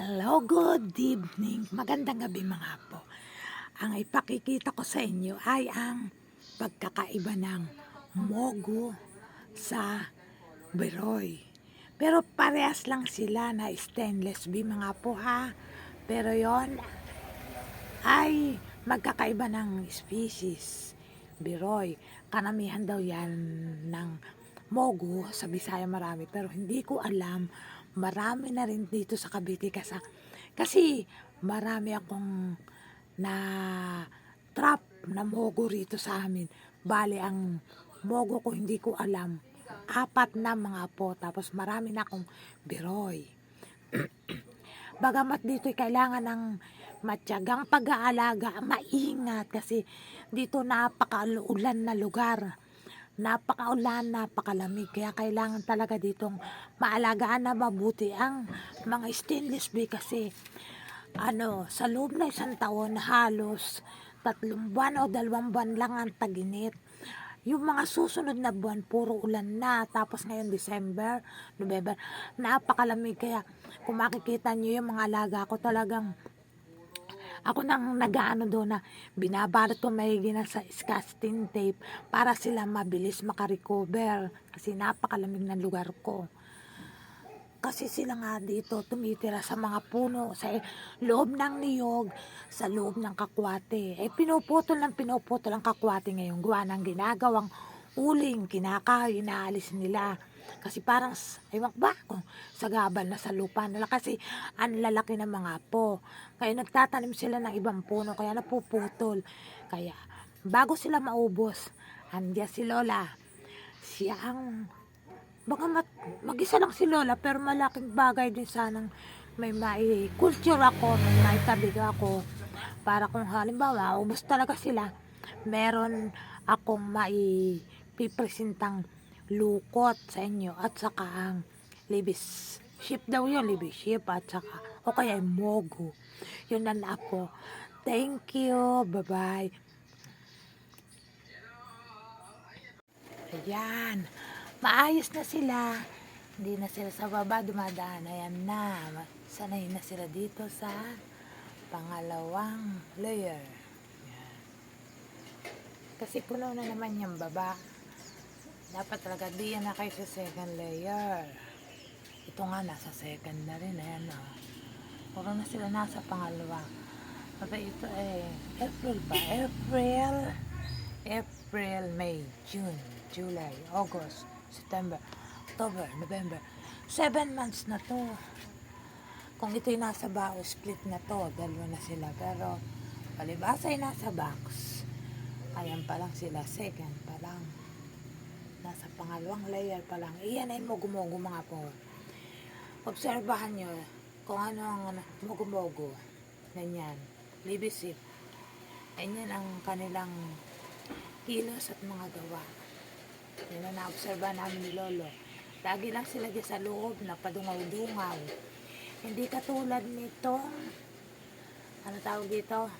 Hello, good evening. Magandang gabi mga po. Ang ipakikita ko sa inyo ay ang pagkakaiba ng mogo sa beroy. Pero parehas lang sila na stainless beam mga po ha. Pero yon ay magkakaiba ng species. Biroy. Kanamihan daw yan ng mogo sa Bisaya marami. Pero hindi ko alam marami na rin dito sa Cavite kasi, kasi marami akong na trap na mogo rito sa amin. Bali, ang mogo ko hindi ko alam. Apat na mga po. Tapos marami na akong biroy. Bagamat dito kailangan ng matyagang pag-aalaga, maingat kasi dito napakaulan na lugar. Napakaulan, napakalamig. Kaya kailangan talaga ditong maalagaan na mabuti ang mga stainless beam kasi ano, sa loob na isang taon halos tatlong buwan o dalawang buwan lang ang taginit. Yung mga susunod na buwan, puro ulan na. Tapos ngayon, December, November, napakalamig. Kaya kung makikita nyo yung mga alaga ko talagang ako nang nagaano doon na binabalot ko maigi na sa scotch tape para sila mabilis makarecover kasi napakalamig ng lugar ko. Kasi sila nga dito tumitira sa mga puno, sa loob ng niyog, sa loob ng kakwate. Eh pinuputol ng pinuputol ang kakwate ngayon. Gawa ng ginagawang uling, kinakahoy, inaalis nila. Kasi parang, ewan ba, kung sagabal na sa lupa nila. Kasi ang lalaki ng mga po. Kaya nagtatanim sila ng ibang puno, kaya napuputol. Kaya, bago sila maubos, andyan si Lola. Siya ang baka mat, mag-isa lang si Lola pero malaking bagay din sanang may mai culture ako, may mai tabig ako para kung halimbawa ubos talaga sila meron akong mai pipresentang lukot sa inyo at saka ang libis ship daw yun libis ship at saka o kaya yung mogo yun na ako thank you bye bye Ayan. Maayos na sila. Hindi na sila sa baba dumadaan. Ayan na. Sanay na sila dito sa pangalawang layer. Kasi puno na naman yung baba. Dapat talaga di yan na kayo sa second layer. Ito nga nasa second na rin. Ayan o. Puro na sila nasa pangalawa. Aba ito eh. April ba? April. April, May, June, July, August, September, October, November. Seven months na to. Kung ito'y nasa bao, split na to. Dalawa na sila. Pero, palibasa nasa box. Ayan pa lang sila. Second pa lang. Nasa pangalawang layer pa lang. Iyan ay mugumogo mga po. Obserbahan nyo kung ano ang mugumogo. Ganyan. Libisip. Ganyan ang kanilang kilos at mga gawa. Yan ang naobserba namin ni Lolo. Lagi lang sila dyan sa loob, napadungaw-dungaw. Hindi katulad nito, ano tawag dito?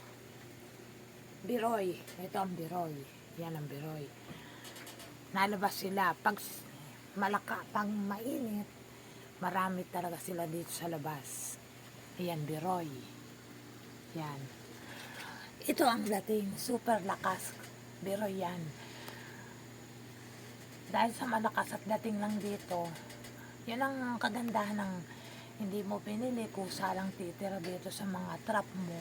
Biroy. Ito ang biroy. Yan ang biroy. Nalabas sila. Pag malaka, pag mainit, marami talaga sila dito sa labas. Ayan, biroy. Yan. Ito ang dating, super lakas. Biroy yan dahil sa malakas at dating lang dito, yun ang kagandahan ng hindi mo pinili, kusa lang titira dito sa mga trap mo.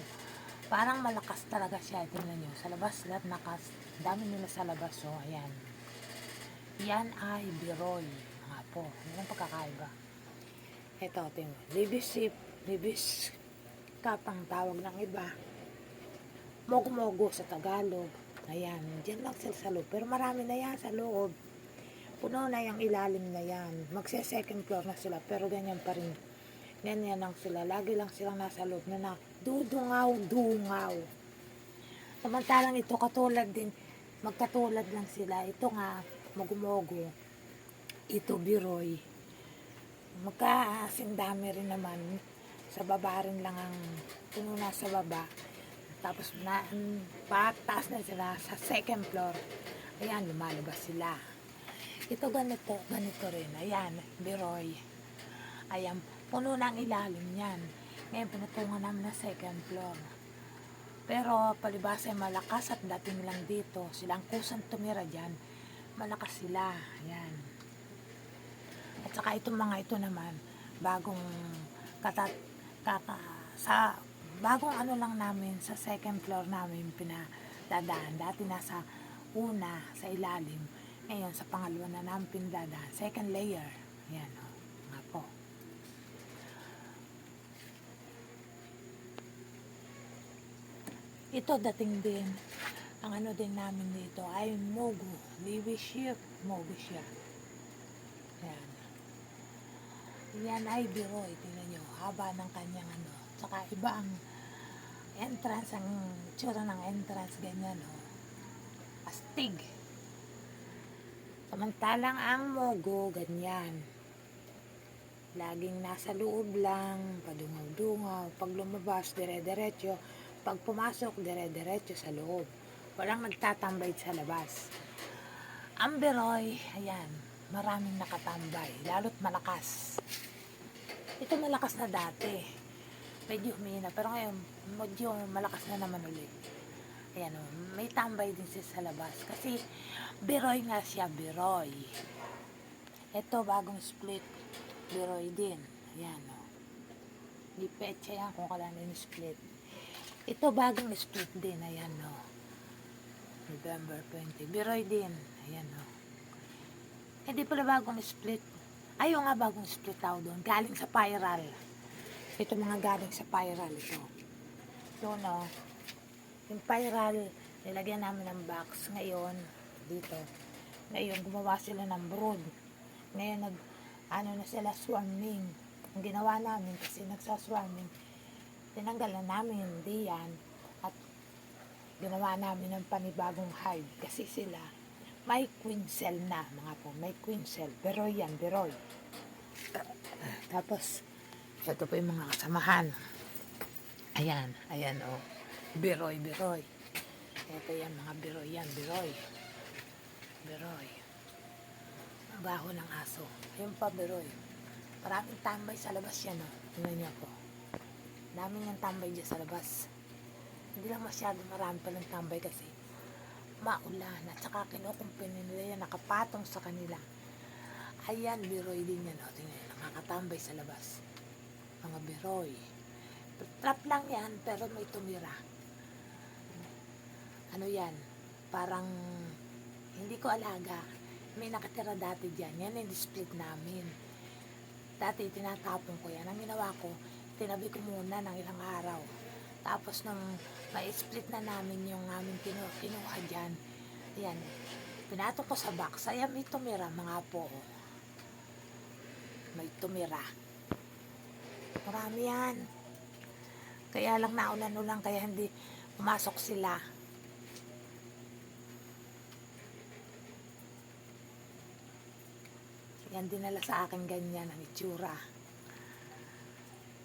Parang malakas talaga siya. Tingnan nyo, sa labas lahat nakas. Dami nila sa labas, so ayan. Yan ay biroy, mga po. Yan ang pagkakaiba. Ito, tingnan. Libisip, libis kapang tawag ng iba. Mogo-mogo sa Tagalog. Ayan, dyan lang sila sa loob. Pero marami na yan sa loob puno na yung ilalim na yan. Magse second floor na sila, pero ganyan pa rin. Ganyan lang sila. Lagi lang silang nasa loob na na dudungaw, dungaw. Samantalang ito katulad din, magkatulad lang sila. Ito nga, magumogo. Ito biroy. Magkasing dami rin naman. Sa baba rin lang ang puno na sa baba. Tapos na, pataas na sila sa second floor. Ayan, lumalabas sila. Ito ganito, ganito rin. Ayan, biroy. Ayan, puno ng ilalim yan. Ngayon, pinatungan namin na second floor. Pero palibasa ay malakas at dating lang dito. Silang kusang tumira dyan. Malakas sila. Yan. At saka itong mga ito naman, bagong katat, kaka, sa, bagong ano lang namin, sa second floor namin pinadadaan. Dati nasa una, sa ilalim. Ngayon, sa pangalawa na namin pinadadaan. Second layer. Yan, o. Nga po. Ito dating din. Ang ano din namin dito ay Mogu. Baby sheep. Mogu siya. Yan. Yan ay biroy. Tingnan nyo. Haba ng kanyang ano. Saka iba ang entrance. Ang tsura ng entrance. Ganyan o. Astig. Samantalang ang Mogu, ganyan. Laging nasa loob lang, padungaw-dungaw. Pag lumabas, dire-diretso. Pag pumasok, dire-diretso sa loob. Walang nagtatambay sa labas. Ang Beroy, ayan, maraming nakatambay, lalo't malakas. Ito malakas na dati. Medyo humina, pero ngayon, medyo malakas na naman ulit. Ayan o, may tambay din siya sa labas. Kasi, Beroy nga siya, Beroy. Ito, bagong split. Beroy din. Ayan o. Di petsa yan kung kailan yung split. Ito bagong split din, ayan no. November 20. Biroy din, ayan no. Hindi pala bagong split. Ayaw nga bagong split tao doon. Galing sa Pyral. Ito mga galing sa Pyral ito. Ito no. Yung Pyral, nilagyan namin ng box. Ngayon, dito. Ngayon, gumawa sila ng brood. Ngayon, nag, ano na sila, swarming. Ang ginawa namin, kasi nagsaswarming, tinanggalan namin yung diyan at ginawa namin ng panibagong hive kasi sila may queen cell na mga po, may queen cell. Beroy yan, beroy. Tapos, ito po yung mga kasamahan. Ayan, ayan o. Oh. Beroy, beroy. Ito yan, mga beroy yan. Beroy. Ang baho ng aso. Ayun pa, beroy. Maraming tambay sa labas yan o. Oh. Tingnan niyo po. Dami ng tambay dyan sa labas. Hindi lang masyado marami pa ng tambay kasi maulan at saka kinukumpin nila yan nakapatong sa kanila. Ayan, biroy din yan. O, tingnan, nakakatambay sa labas. Mga biroy. Trap lang yan, pero may tumira. Ano yan? Parang hindi ko alaga. May nakatira dati dyan. Yan yung split namin. Dati tinatapon ko yan. Ang ginawa ko, tinabi ko muna ng ilang araw. Tapos nung ma-split na namin yung aming kinu kinuha dyan, ayan, pinato ko sa box. Ayan, may tumira mga po. May tumira. Marami yan. Kaya lang naulan-ulan, kaya hindi pumasok sila. Yan dinala sa akin ganyan ang itsura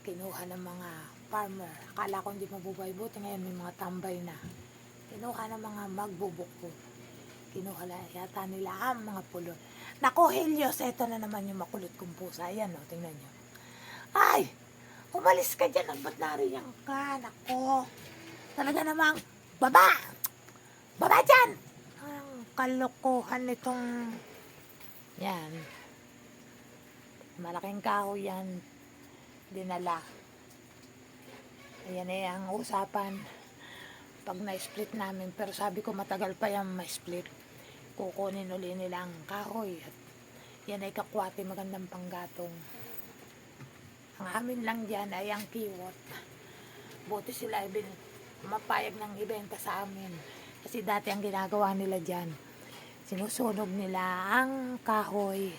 kinuha ng mga farmer. Akala ko hindi mabubuhay buti ngayon may mga tambay na. Kinuha ng mga magbubukbo. Kinuha la, yata nila ang mga pulot. Nako, Helios, eto na naman yung makulit kong pusa. Ayan, o, tingnan nyo. Ay! Umalis ka dyan, ba't nariyan ka? Nako. Talaga namang, baba! Baba dyan! Ang kalokohan nitong, yan. Malaking kahoy yan dinala. Ayan eh, ang usapan pag na-split namin. Pero sabi ko matagal pa yan ma-split. Kukunin uli nila ang kahoy. At yan ay kakwate magandang panggatong. Ang amin lang dyan ay ang kiwot. Buti sila ay bin, mapayag ng ibenta sa amin. Kasi dati ang ginagawa nila dyan, sinusunog nila ang kahoy,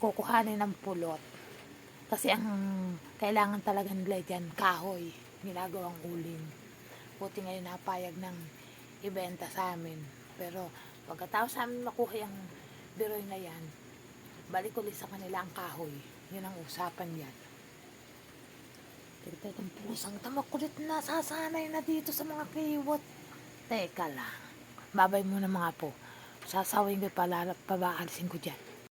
kukuhanin ng pulot. Kasi ang kailangan talaga nila dyan, kahoy, ginagawang uling. Buti ngayon napayag ng ibenta sa amin. Pero pagkatapos sa amin makuha yung biroy na yan, balik ulit sa kanila ang kahoy. Yun ang usapan yan. Teka, ang pusang tamakulit na sasanay na dito sa mga kiwot. Teka lang. Babay muna mga po. Sasawin ko pala, pabaalisin ko dyan.